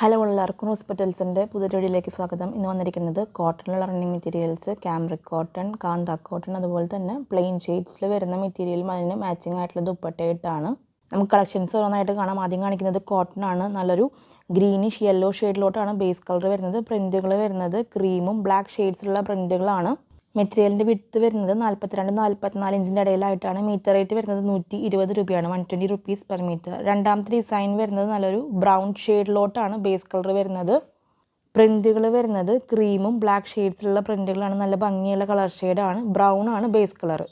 Hello എല്ലാവർക്കും ഹോസ്പിറ്റൽസിന്റെ പുതിയ വീഡിയോയിലേക്ക് സ്വാഗതം. ഇന്ന് വന്നിരിക്കുന്നത് കോട്ടണിലുള്ള running materials cambric cotton kantha cotton അതുപോലെ തന്നെ പ്ലെയിൻ ഷെയ്ഡ്സിൽ വരുന്ന മെറ്റീരിയലും അതിന് മാച്ചിങ് ആയിട്ടുള്ള ദുപ്പട്ടയായിട്ടാണ് നമുക്ക് കളക്ഷൻസ് ഓരോന്നായിട്ട് കാണാം. ആദ്യം കാണിക്കുന്നത് കോട്ടൺ ആണ്. നല്ലൊരു ഗ്രീനിഷ് യെല്ലോ ഷെയ്ഡിലോട്ടാണ് ബേസ് കളർ വരുന്നത്. പ്രിന്റുകൾ വരുന്നത് ക്രീമും ബ്ലാക്ക് ഷെയ്ഡ്സിലുള്ള പ്രിന്റുകളാണ് മെറ്റീരിയലിന്റെ വിട്ത്ത് വരുന്നത് നാൽപ്പത്തിരണ്ട് നാൽപ്പത്തിനാല് ഇഞ്ചിന്റെ ഇടയിലായിട്ടാണ്. മീറ്റർ റേറ്റ് വരുന്നത് നൂറ്റി ഇരുപത് രൂപയാണ്. One twenty rupees per metre രണ്ടാമത്തെ ഡിസൈൻ വരുന്നത് നല്ലൊരു ബ്രൗൺ ഷെയ്ഡിലോട്ടാണ് ബേസ് കളർ വരുന്നത്. പ്രിന്റുകൾ വരുന്നത് ക്രീമും ബ്ലാക്ക് ഷെയ്ഡ്സിലുള്ള പ്രിന്റുകളാണ് നല്ല ഭംഗിയുള്ള കളർ ഷെയ്ഡാണ് ബ്രൗൺ ആണ് ബേസ് കളർ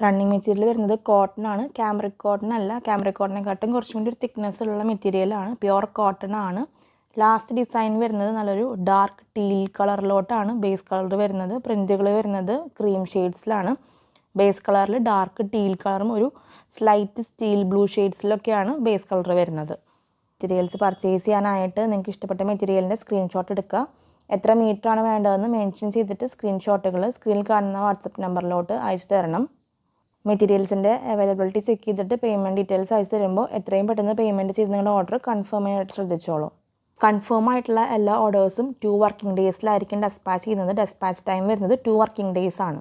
റണ്ണിങ് മെറ്റീരിയൽ വരുന്നത് കോട്ടൺ ആണ്. ക്യാമറ കോട്ടൺ അല്ല ക്യാമറ കോട്ടണെക്കാട്ടും കുറച്ചും കൂടി ഒരു തിക്നെസ് ഉള്ള മെറ്റീരിയലാണ് പ്യുവർ കോട്ടൺ ആണ്. ലാസ്റ്റ് ഡിസൈൻ വരുന്നത് നല്ലൊരു ഡാർക്ക് ടീൽ കളറിലോട്ടാണ് ബേസ് കളർ വരുന്നത് പ്രിന്റുകൾ വരുന്നത് ക്രീം ഷെയ്ഡ്സിലാണ് ബേസ് കളറിൽ ഡാർക്ക് ടീൽ കളറും ഒരു സ്ലൈറ്റ് സ്റ്റീൽ ബ്ലൂ ഷെയ്ഡ്സിലൊക്കെയാണ് ബേസ് കളർ വരുന്നത്. മെറ്റീരിയൽസ് പർച്ചേസ് ചെയ്യാനായിട്ട് നിങ്ങൾക്ക് ഇഷ്ടപ്പെട്ട മെറ്റീരിയലിന്റെ സ്ക്രീൻഷോട്ട് എടുക്കുക. എത്ര മീറ്റർ ആണ് വേണ്ടതെന്ന് മെൻഷൻ ചെയ്തിട്ട് സ്ക്രീൻഷോട്ടുകൾ സ്ക്രീനിൽ കാണുന്ന വാട്സപ്പ് നമ്പറിലോട്ട് അയച്ചു തരണം. മെറ്റീരിയൽസിന്റെ അവൈലബിലിറ്റി ചെക്ക് ചെയ്തിട്ട് പേയ്മെന്റ് ഡീറ്റെയിൽസ് അയച്ചു തരുമ്പോൾ എത്രയും പെട്ടെന്ന് പേയ്മെന്റ് ചെയ്ത് നിങ്ങളുടെ ഓർഡർ കൺഫേം ചെയ്യാനായിട്ട് ശ്രദ്ധിച്ചോളൂ. കൺഫേം ആയിട്ടുള്ള എല്ലാ ഓർഡേഴ്സും ടു വർക്കിംഗ് ഡേയ്സിലായിരിക്കും ഡെസ്പാച്ച് ചെയ്യുന്നത്. ഡെസ്പാച്ച് ടൈം വരുന്നത് ടു വർക്കിംഗ് ഡേയ്സ് ആണ്.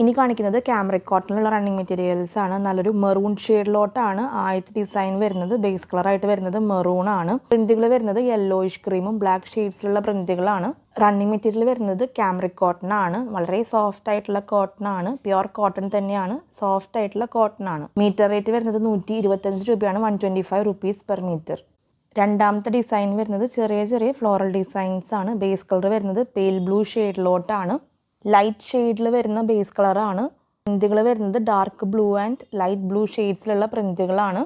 ഇനി കാണിക്കുന്നത് ക്യാമറിക് കോട്ടണിലുള്ള റണ്ണിങ് മെറ്റീരിയൽസ് ആണ്. നല്ലൊരു മെറൂൺ ഷെയ്ഡിലോട്ടാണ് ആദ്യത്തെ ഡിസൈൻ വരുന്നത് ബേസ് കളറായിട്ട് വരുന്നത് മെറൂൺ ആണ്. പ്രിന്റുകൾ വരുന്നത് യെല്ലോയിഷ് ക്രീമും ബ്ലാക്ക് ഷെയ്ഡ്സിലുള്ള പ്രിന്റുകളാണ് റണ്ണിങ് മെറ്റീരിയൽ വരുന്നത് ക്യാമറിക് കോട്ടൺ ആണ്. വളരെ സോഫ്റ്റ് ആയിട്ടുള്ള കോട്ടൺ ആണ്. പ്യുവർ കോട്ടൺ തന്നെയാണ്. സോഫ്റ്റ് ആയിട്ടുള്ള കോട്ടൺ ആണ്. മീറ്റർ റേറ്റ് വരുന്നത് നൂറ്റി ഇരുപത്തഞ്ച് രൂപയാണ്. One twenty five rupees per metre രണ്ടാമത്തെ ഡിസൈൻ വരുന്നത് ചെറിയ ചെറിയ ഫ്ലോറൽ ഡിസൈൻസ് ആണ്. ബേസ് കളർ വരുന്നത് പേൽ ബ്ലൂ ഷെയ്ഡിലോട്ടാണ് ലൈറ്റ് ഷെയ്ഡിൽ വരുന്ന ബേസ് കളറാണ് പ്രിന്റുകൾ വരുന്നത് dark blue and light blue ഷെയ്ഡ്സിലുള്ള പ്രിന്റുകളാണ്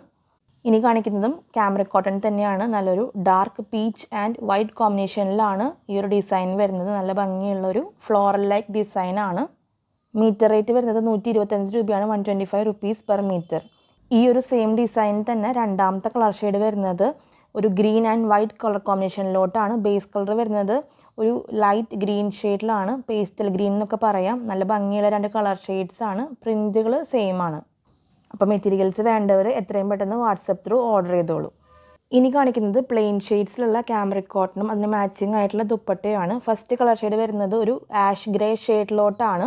ഇനി കാണിക്കുന്നതും ക്യാമറ കോട്ടൺ തന്നെയാണ്. നല്ലൊരു ഡാർക്ക് പീച്ച് ആൻഡ് വൈറ്റ് കോമ്പിനേഷനിലാണ് ഈ ഒരു ഡിസൈൻ വരുന്നത്. നല്ല ഭംഗിയുള്ള ഒരു ഫ്ലോറൽ ലൈക്ക് ഡിസൈൻ ആണ്. മീറ്റർ റേറ്റ് വരുന്നത് നൂറ്റി ഇരുപത്തഞ്ച് രൂപയാണ്. One twenty five rupees per metre ഈ ഒരു സെയിം ഡിസൈൻ തന്നെ രണ്ടാമത്തെ കളർ ഷെയ്ഡ് വരുന്നത് ഒരു ഗ്രീൻ ആൻഡ് വൈറ്റ് കളർ കോമ്പിനേഷനിലോട്ടാണ് ബേസ് കളർ വരുന്നത്. ഒരു ലൈറ്റ് ഗ്രീൻ ഷെയ്ഡിലാണ് പേസ്റ്റൽ ഗ്രീൻ എന്നൊക്കെ പറയാം. നല്ല ഭംഗിയുള്ള രണ്ട് കളർ ഷെയ്ഡ്സ് ആണ്. പ്രിന്റുകൾ സെയിം ആണ്. അപ്പോൾ മെറ്റീരിയൽസ് വേണ്ടവർ എത്രയും പെട്ടെന്ന് വാട്സപ്പ് ത്രൂ ഓർഡർ ചെയ്തോളൂ. ഇനി കാണിക്കുന്നത് പ്ലെയിൻ ഷെയ്ഡ്സിലുള്ള ക്യാമറിക് കോട്ടണും അതിന് മാച്ചിങ് ആയിട്ടുള്ള ദുപ്പട്ടയാണ്. ഫസ്റ്റ് കളർ ഷെയ്ഡ് വരുന്നത് ഒരു ആഷ് ഗ്രേ ഷെയ്ഡിലോട്ടാണ്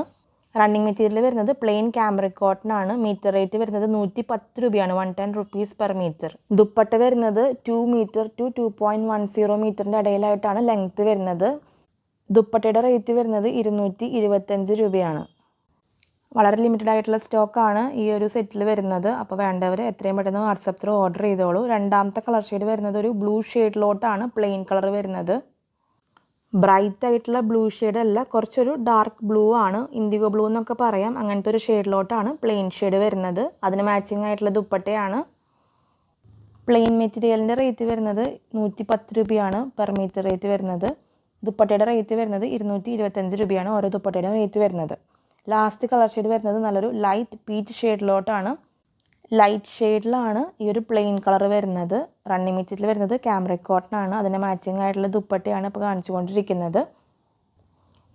റണ്ണിങ് മെറ്റീരിയൽ വരുന്നത് പ്ലെയിൻ ക്യാമറിക് കോട്ടൺ ആണ്. മീറ്റർ റേറ്റ് വരുന്നത് നൂറ്റി പത്ത് രൂപയാണ്. One ten rupees per metre dupatta വരുന്നത് two metre two two point one zero മീറ്ററിന്റെ ഇടയിലായിട്ടാണ് ലെങ്ത്ത് വരുന്നത്. ദുപ്പട്ടയുടെ റേറ്റ് വരുന്നത് ഇരുന്നൂറ്റി ഇരുപത്തഞ്ച് രൂപയാണ്. വളരെ ലിമിറ്റഡ് ആയിട്ടുള്ള സ്റ്റോക്കാണ് ഈ ഒരു സെറ്റിൽ വരുന്നത്. അപ്പോൾ വേണ്ടവർ എത്രയും പെട്ടെന്ന് വാട്സപ്പ് ത്രൂ ഓർഡർ ചെയ്തോളൂ. രണ്ടാമത്തെ കളർ ഷെയ്ഡ് വരുന്നത് ഒരു ബ്ലൂ ഷെയ്ഡിലോട്ടാണ് പ്ലെയിൻ കളർ വരുന്നത്. ബ്രൈറ്റ് ആയിട്ടുള്ള ബ്ലൂ ഷെയ്ഡ് അല്ല കുറച്ചൊരു ഡാർക്ക് ബ്ലൂ ആണ് ഇൻഡിഗോ ബ്ലൂ എന്നൊക്കെ പറയാം. അങ്ങനത്തെ ഒരു ഷെയ്ഡിലോട്ടാണ് പ്ലെയിൻ ഷെയ്ഡ് വരുന്നത്. അതിന് മാച്ചിങ് ആയിട്ടുള്ള ദുപ്പട്ടയാണ്. പ്ലെയിൻ മെറ്റീരിയലിന്റെ റേറ്റ് വരുന്നത് നൂറ്റി പത്ത് രൂപയാണ് പെർ മീറ്റർ റേറ്റ് വരുന്നത്. ദുപ്പട്ടയുടെ റേറ്റ് വരുന്നത് ഇരുന്നൂറ്റി ഇരുപത്തഞ്ച് രൂപയാണ് ഓരോ ദുപ്പട്ടയുടെ റേറ്റ് വരുന്നത്. ലാസ്റ്റ് കളർ ഷെയ്ഡ് വരുന്നത് നല്ലൊരു ലൈറ്റ് പീച്ച് ഷെയ്ഡിലോട്ടാണ് ലൈറ്റ് ഷെയ്ഡിലാണ് ഈ ഒരു പ്ലെയിൻ കളർ വരുന്നത്. റണ്ണിങ് മെറ്റീരിയൽ വരുന്നത് ക്യാമറ കോട്ടൺ ആണ്. അതിന് മാച്ചിങ് ആയിട്ടുള്ള ദുപ്പട്ടയാണ് ഇപ്പോൾ കാണിച്ചു കൊണ്ടിരിക്കുന്നത്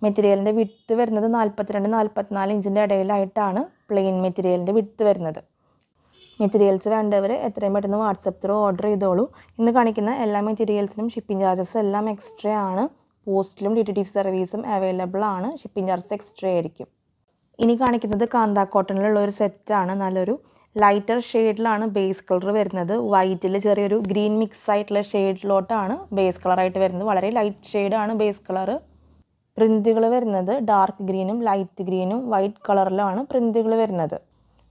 മെറ്റീരിയലിന്റെ വിട്ട് വരുന്നത് നാൽപ്പത്തിരണ്ട് നാൽപ്പത്തിനാല് ഇഞ്ചിന്റെ ഇടയിലായിട്ടാണ് പ്ലെയിൻ മെറ്റീരിയലിന്റെ വിട്ട് വരുന്നത്. മെറ്റീരിയൽസ് വേണ്ടവർ എത്രയും പെട്ടെന്ന് വാട്സപ്പ് ത്രൂ ഓർഡർ ചെയ്തോളൂ. ഇന്ന് കാണിക്കുന്ന എല്ലാ മെറ്റീരിയൽസിനും ഷിപ്പിംഗ് ചാർജസ് എല്ലാം എക്സ്ട്രാ ആണ്. പോസ്റ്റിലും ഡി ടി സർവീസും അവൈലബിൾ ആണ്. ഷിപ്പിംഗ് ചാർജസ് എക്സ്ട്രാ ആയിരിക്കും. ഇനി കാണിക്കുന്നത് കാന്താ കോട്ടണിലുള്ള ഒരു സെറ്റാണ് നല്ലൊരു ലൈറ്റർ ഷെയ്ഡിലാണ് ബേസ് കളർ വരുന്നത്. വൈറ്റിൽ ചെറിയൊരു ഗ്രീൻ മിക്സ് ആയിട്ടുള്ള ഷെയ്ഡിലോട്ടാണ് ബേസ് കളറായിട്ട് വരുന്നത്. വളരെ ലൈറ്റ് ഷെയ്ഡാണ് ബേസ് കളർ പ്രിന്റുകൾ വരുന്നത് ഡാർക്ക് ഗ്രീനും ലൈറ്റ് ഗ്രീനും വൈറ്റ് കളറിലാണ് പ്രിന്റുകൾ വരുന്നത്.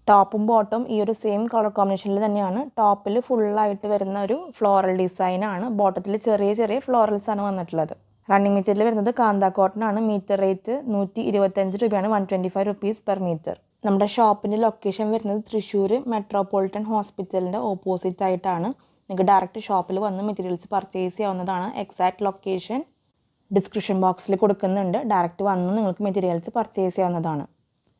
ടോപ്പും ബോട്ടും ഈ ഒരു സെയിം കളർ കോമ്പിനേഷനിൽ തന്നെയാണ്. ടോപ്പിൽ ഫുള്ളായിട്ട് വരുന്ന ഒരു ഫ്ലോറൽ ഡിസൈനാണ് ബോട്ടത്തിൽ ചെറിയ ചെറിയ ഫ്ലോറൽസ് ആണ് വന്നിട്ടുള്ളത്. റണ്ണിങ് മെറ്റീരിയൽ വരുന്നത് കാന്ത കോട്ടൺ ആണ്. മീറ്റർ റേറ്റ് നൂറ്റി ഇരുപത്തഞ്ച് രൂപയാണ്. One twenty five rupees per metre നമ്മുടെ ഷോപ്പിന്റെ ലൊക്കേഷൻ വരുന്നത് തൃശ്ശൂർ മെട്രോപൊളിറ്റൻ ഹോസ്പിറ്റലിന്റെ ഓപ്പോസിറ്റ് ആയിട്ടാണ്. നിങ്ങൾക്ക് ഡയറക്റ്റ് ഷോപ്പിൽ വന്ന് മെറ്റീരിയൽസ് പർച്ചേസ് ചെയ്യാവുന്നതാണ്. എക്സാക്ട് ലൊക്കേഷൻ ഡിസ്ക്രിപ്ഷൻ ബോക്സിൽ കൊടുക്കുന്നുണ്ട്. ഡയറക്റ്റ് വന്ന് നിങ്ങൾക്ക് മെറ്റീരിയൽസ് പർച്ചേസ് ചെയ്യാവുന്നതാണ്.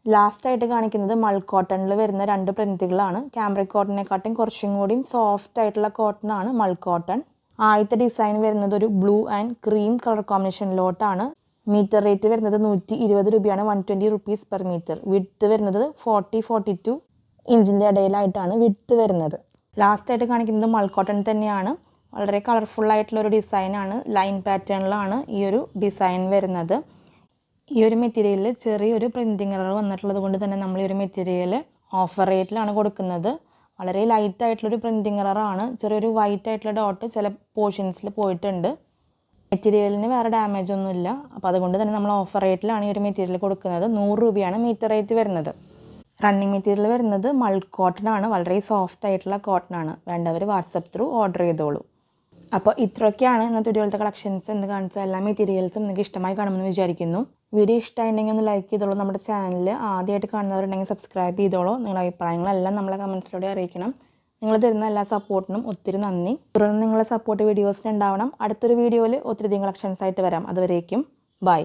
ലാസ്റ്റ് ആയിട്ട് കാണിക്കുന്നത് മൾ കോട്ടണിൽ വരുന്ന രണ്ട് പ്രിന്റുകളാണ് ക്യാമറ കോട്ടണിനെക്കാട്ടും കുറച്ചും കൂടിയും സോഫ്റ്റ് ആയിട്ടുള്ള കോട്ടൺ ആണ് മൾ കോട്ടൺ ആദ്യത്തെ ഡിസൈൻ വരുന്നത് ഒരു ബ്ലൂ ആൻഡ് ക്രീം കളർ കോമ്പിനേഷനിലോട്ടാണ് മീറ്റർ റേറ്റ് വരുന്നത് നൂറ്റി ഇരുപത് രൂപയാണ്. One twenty rupees per metre width വരുന്നത് ഫോർട്ടി ഫോർട്ടി ടു ഇഞ്ചിന്റെ ഇടയിലായിട്ടാണ് വിഡ്ത്ത് വരുന്നത്. ലാസ്റ്റ് ആയിട്ട് കാണിക്കുന്നത് മൾക്കോട്ടൺ തന്നെയാണ്. വളരെ കളർഫുൾ ആയിട്ടുള്ള ഒരു ഡിസൈനാണ് ലൈൻ പാറ്റേണിലാണ് ഈ ഒരു ഡിസൈൻ വരുന്നത്. ഈ ഒരു മെറ്റീരിയലിൽ ചെറിയൊരു പ്രിന്റിങ് എറർ വന്നിട്ടുള്ളത് കൊണ്ട് തന്നെ നമ്മൾ ഈ ഒരു മെറ്റീരിയൽ ഓഫർ റേറ്റിലാണ് കൊടുക്കുന്നത്. വളരെ ലൈറ്റ് ആയിട്ടുള്ളൊരു പ്രിന്റിങ് എററാണ് ചെറിയൊരു വൈറ്റ് ആയിട്ടുള്ള ഡോട്ട് ചില പോർഷൻസിൽ പോയിട്ടുണ്ട്. മെറ്റീരിയലിന് വേറെ ഡാമേജ് ഒന്നുമില്ല അപ്പോൾ അതുകൊണ്ട് തന്നെ നമ്മൾ ഓഫർ റേറ്റിലാണ് ഈ ഒരു മെറ്റീരിയൽ കൊടുക്കുന്നത്. നൂറ് രൂപയാണ് മീറ്റർ റേറ്റ് വരുന്നത്. റണ്ണിങ് മെറ്റീരിയൽ വരുന്നത് മൾ കോട്ടൺ ആണ്. വളരെ സോഫ്റ്റ് ആയിട്ടുള്ള കോട്ടൺ ആണ്. വേണ്ടവർ വാട്സപ്പ് ത്രൂ ഓർഡർ ചെയ്തോളൂ. അപ്പോൾ ഇത്രയൊക്കെയാണ് ഇന്നത്തെ ഇതുപോലത്തെ കളക്ഷൻസ് എന്ന് കാണിച്ച എല്ലാ മെറ്റീരിയൽസും നിങ്ങൾക്ക് ഇഷ്ടമായി കാണുമെന്ന് വിചാരിക്കുന്നു. വീഡിയോ ഇഷ്ടമായിട്ടുണ്ടെങ്കിൽ ഒന്ന് ലൈക്ക് ചെയ്തോളൂ. നമ്മുടെ ചാനൽ ആദ്യമായിട്ട് കാണുന്നവരുണ്ടെങ്കിൽ സബ്സ്ക്രൈബ് ചെയ്തോളൂ. നിങ്ങളുടെ അഭിപ്രായങ്ങളെല്ലാം നമ്മളെ കമൻസിലൂടെ അറിയിക്കണം. നിങ്ങൾ തരുന്ന എല്ലാ സപ്പോർട്ടിനും ഒത്തിരി നന്ദി. തുടർന്ന് നിങ്ങളുടെ സപ്പോർട്ട് വീഡിയോസിന് ഉണ്ടാവണം. അടുത്തൊരു വീഡിയോയിൽ ഒത്തിരി കളക്ഷൻസ് ആയിട്ട് വരാം. അതുവരേക്കും ബൈ